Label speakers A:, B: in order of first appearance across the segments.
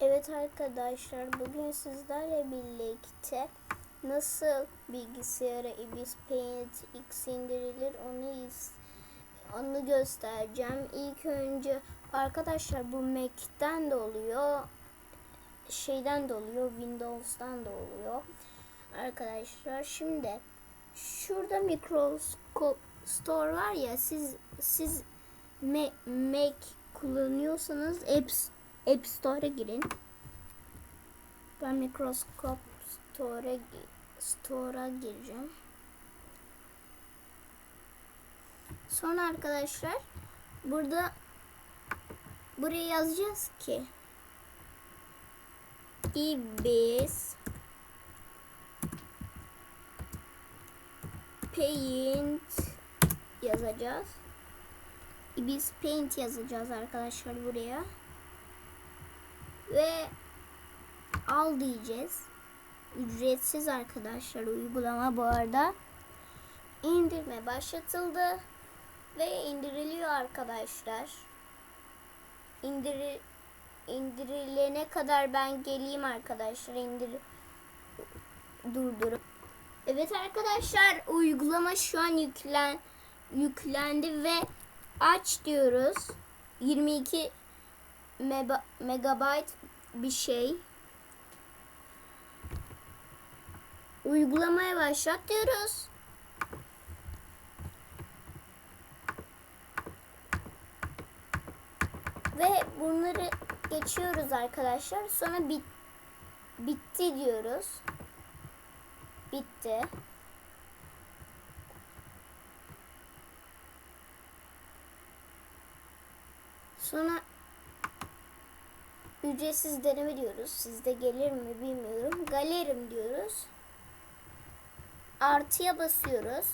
A: Evet arkadaşlar bugün sizlerle birlikte nasıl bilgisayara Ibis Paint X indirilir onu onu göstereceğim. İlk önce arkadaşlar bu Mac'ten de oluyor. Şeyden de oluyor. Windows'tan da oluyor. Arkadaşlar şimdi şurada mikroskop store var ya siz siz Ma- Mac kullanıyorsanız Apps App Store'a girin. Ben Microscope Store'a Store'a gireceğim. Sonra arkadaşlar burada buraya yazacağız ki ibis paint yazacağız. Ibis paint yazacağız arkadaşlar buraya ve al diyeceğiz. Ücretsiz arkadaşlar uygulama bu arada. İndirme başlatıldı ve indiriliyor arkadaşlar. İndir indirilene kadar ben geleyim arkadaşlar. İndir durdurup. Evet arkadaşlar uygulama şu an yüklen yüklendi ve aç diyoruz. 22 meba, megabayt bir şey. Uygulamaya başlat diyoruz. Ve bunları geçiyoruz arkadaşlar. Sonra bit bitti diyoruz. Bitti. Sonra ücretsiz deneme diyoruz. Sizde gelir mi bilmiyorum. Galerim diyoruz. Artıya basıyoruz.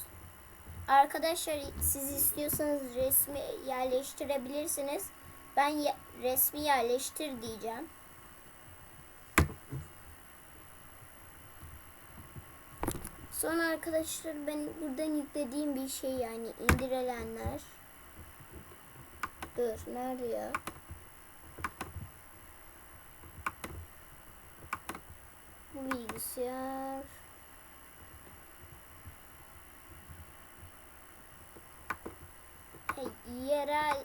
A: Arkadaşlar siz istiyorsanız resmi yerleştirebilirsiniz. Ben ye- resmi yerleştir diyeceğim. Sonra arkadaşlar ben buradan yüklediğim bir şey yani indirilenler. Dur nerede ya? Bu bilgisayar. Yerel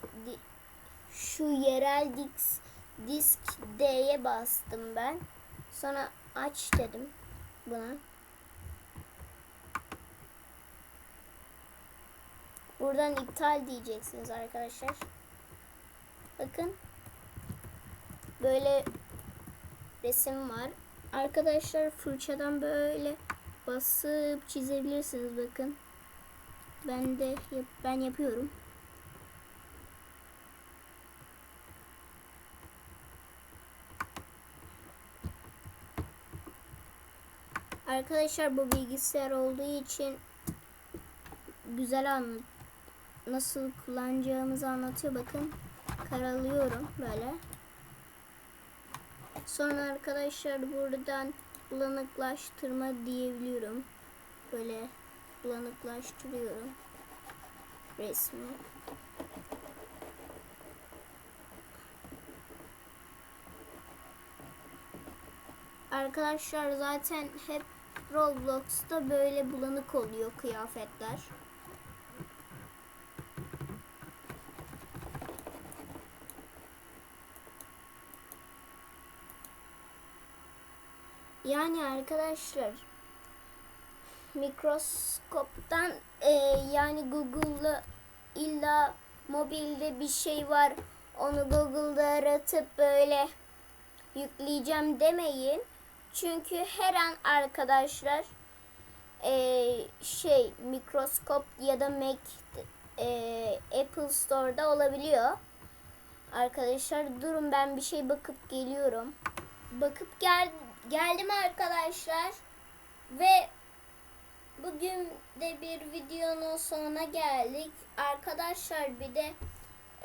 A: şu yerel disk, disk D'ye bastım ben. Sonra aç dedim buna. Buradan iptal diyeceksiniz arkadaşlar. Bakın. Böyle resim var. Arkadaşlar fırçadan böyle basıp çizebilirsiniz bakın. Ben de yap ben yapıyorum. Arkadaşlar bu bilgisayar olduğu için güzel an nasıl kullanacağımızı anlatıyor bakın. Karalıyorum böyle. Sonra arkadaşlar buradan bulanıklaştırma diyebiliyorum. Böyle bulanıklaştırıyorum resmi. Arkadaşlar zaten hep Roblox'ta böyle bulanık oluyor kıyafetler. Yani arkadaşlar mikroskoptan e, yani Google'da illa mobilde bir şey var onu Google'da aratıp böyle yükleyeceğim demeyin. Çünkü her an arkadaşlar e, şey mikroskop ya da Mac e, Apple Store'da olabiliyor. Arkadaşlar durun ben bir şey bakıp geliyorum. Bakıp gel geldim arkadaşlar ve bugün de bir videonun sonuna geldik. Arkadaşlar bir de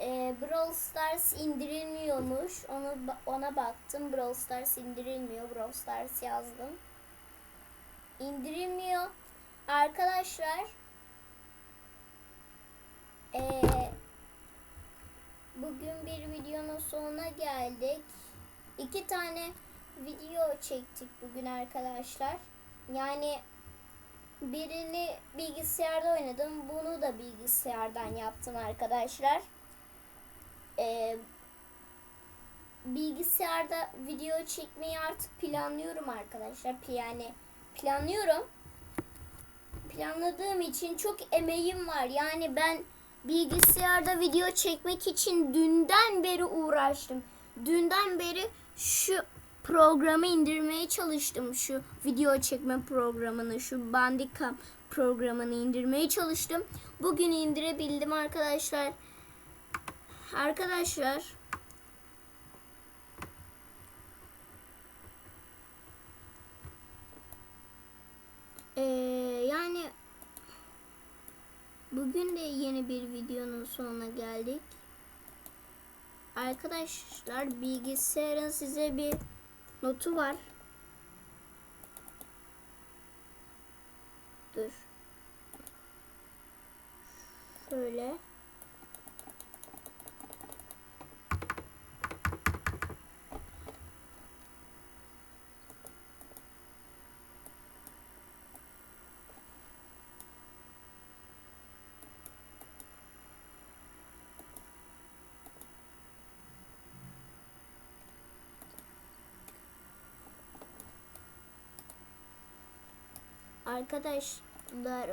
A: e, Brawl Stars indirilmiyormuş. Onu ona baktım. Brawl Stars indirilmiyor. Brawl Stars yazdım. İndirilmiyor. Arkadaşlar e, bugün bir videonun sonuna geldik. iki tane video çektik bugün arkadaşlar. Yani birini bilgisayarda oynadım. Bunu da bilgisayardan yaptım arkadaşlar. Ee, bilgisayarda video çekmeyi artık planlıyorum arkadaşlar. Yani planlıyorum. Planladığım için çok emeğim var. Yani ben bilgisayarda video çekmek için dünden beri uğraştım. Dünden beri şu programı indirmeye çalıştım. Şu video çekme programını, şu Bandicam programını indirmeye çalıştım. Bugün indirebildim arkadaşlar. Arkadaşlar Ee, yani bugün de yeni bir videonun sonuna geldik. Arkadaşlar bilgisayarın size bir notu var. Dur. Şöyle. Arkadaşlar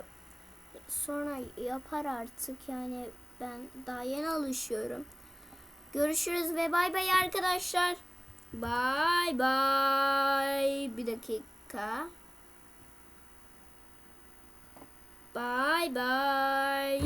A: sonra yapar artık yani ben daha yeni alışıyorum. Görüşürüz ve bay bay arkadaşlar. Bay bay. Bir dakika. Bay bay.